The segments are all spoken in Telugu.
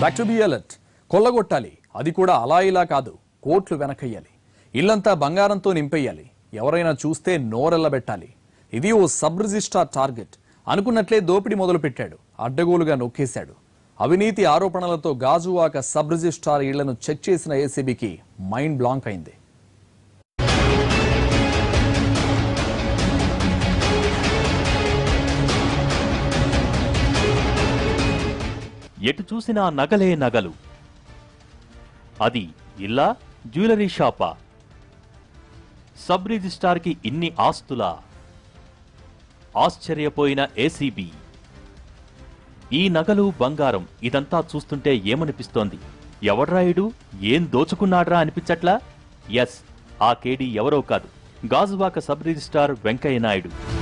బ్యాక్ టు బి అలర్ట్ కొల్లగొట్టాలి. అది కూడా అలా ఇలా కాదు. కోట్లు వెనకయ్యాలి. ఇల్లంతా బంగారంతో నింపేయాలి. ఎవరైనా చూస్తే నోరెల్లబెట్టాలి ఇది ఓ సబ్ రిజిస్ట్రార్ టార్గెట్. అనుకున్నట్లే దోపిడీ మొదలుపెట్టాడు. అడ్డగోలుగా నొక్కేశాడు. అవినీతి ఆరోపణలతో గాజువాక సబ్ రిజిస్ట్రార్ ఇళ్ళను చెక్ చేసిన ఏసీబీకి మైండ్ బ్లాంక్ అయింది. ఎటు చూసినా నగలే నగలు. అది ఇల్లా జ్యువెలరీ షాపా? సబ్ రిజిస్ట్రార్కి ఇన్ని ఆస్తులా? ఆశ్చర్యపోయిన ఏసీబీ. ఈ నగలు బంగారం ఇదంతా చూస్తుంటే ఏమనిపిస్తోంది? ఎవడ్రాయుడు ఏం దోచుకున్నాడ్రా అనిపించట్లా? ఎస్ ఆ కేడీ ఎవరో కాదు. Gajuwaka sub registrar Venkaiah Naidu.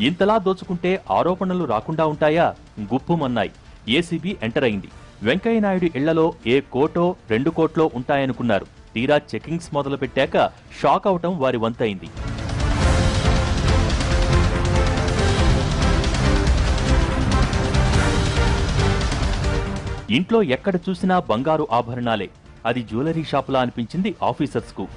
ఇంతలా దోచుకుంటే ఆరోపణలు రాకుండా ఉంటాయా? గుప్పుమన్నాయి. ఏసీబీ ఎంటర్ అయింది. వెంకయ్య నాయుడు ఇళ్ళలో ఏ కోటో రెండు కోట్లో ఉంటాయనుకున్నారు. తీరా చెకింగ్స్ మొదలు పెట్టాక షాక్ అవటం వారి వంతైంది. ఇంట్లో ఎక్కడ చూసినా బంగారు ఆభరణాలే. అది జ్యువెలరీ షాపులా అనిపించింది ఆఫీసర్స్కు.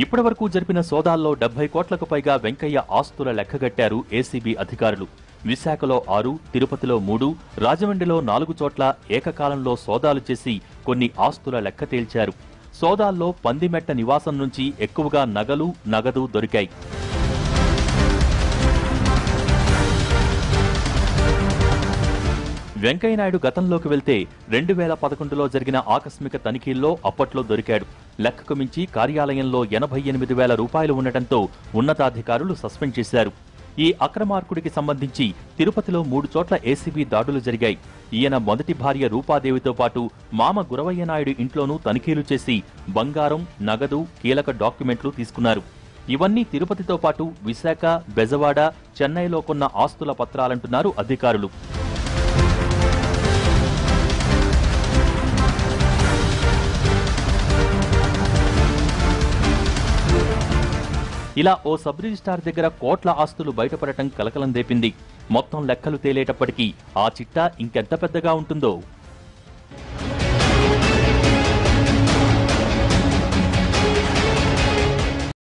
ఇప్పటివరకు జరిపిన సోదాల్లో డెబ్బై కోట్లకు పైగా వెంకయ్య ఆస్తుల లెక్కగట్టారు ఏసీబీ అధికారులు. విశాఖలో ఆరు తిరుపతిలో మూడు రాజమండ్రిలో నాలుగు చోట్ల ఏకకాలంలో సోదాలు చేసి కొన్ని ఆస్తుల లెక్క తేల్చారు. సోదాల్లో పందిమెట్ట నివాసం నుంచి ఎక్కువగా నగలు నగదు దొరికాయి. వెంకయ్యనాయుడు గతంలోకి వెళ్తే రెండు వేల పదకొండులో జరిగిన ఆకస్మిక తనిఖీల్లో అప్పట్లో దొరికాడు. లెక్కకు మించి కార్యాలయంలో ఎనభై ఎనిమిది వేల రూపాయలు ఉండటంతో ఉన్నతాధికారులు సస్పెండ్ చేశారు. ఈ అక్రమార్కుడికి సంబంధించి తిరుపతిలో మూడు చోట్ల ఏసీబీ దాడులు జరిగాయి. ఈయన మొదటి భార్య రూపాదేవితో పాటు మామ గురవయ్య నాయుడు ఇంట్లోనూ తనిఖీలు చేసి బంగారం నగదు కీలక డాక్యుమెంట్లు తీసుకున్నారు. ఇవన్నీ తిరుపతితో పాటు విశాఖ బెజవాడ చెన్నైలో కొన్న ఆస్తుల పత్రాలంటున్నారు అధికారులు. ఇలా ఓ సబ్ రిజిస్టార్ దగ్గర కోట్ల ఆస్తులు బయటపడటం కలకలం దేపింది మొత్తం లెక్కలు తేలేటప్పటికీ ఆ చిట్టా ఇంకెంత పెద్దగా ఉంటుందో?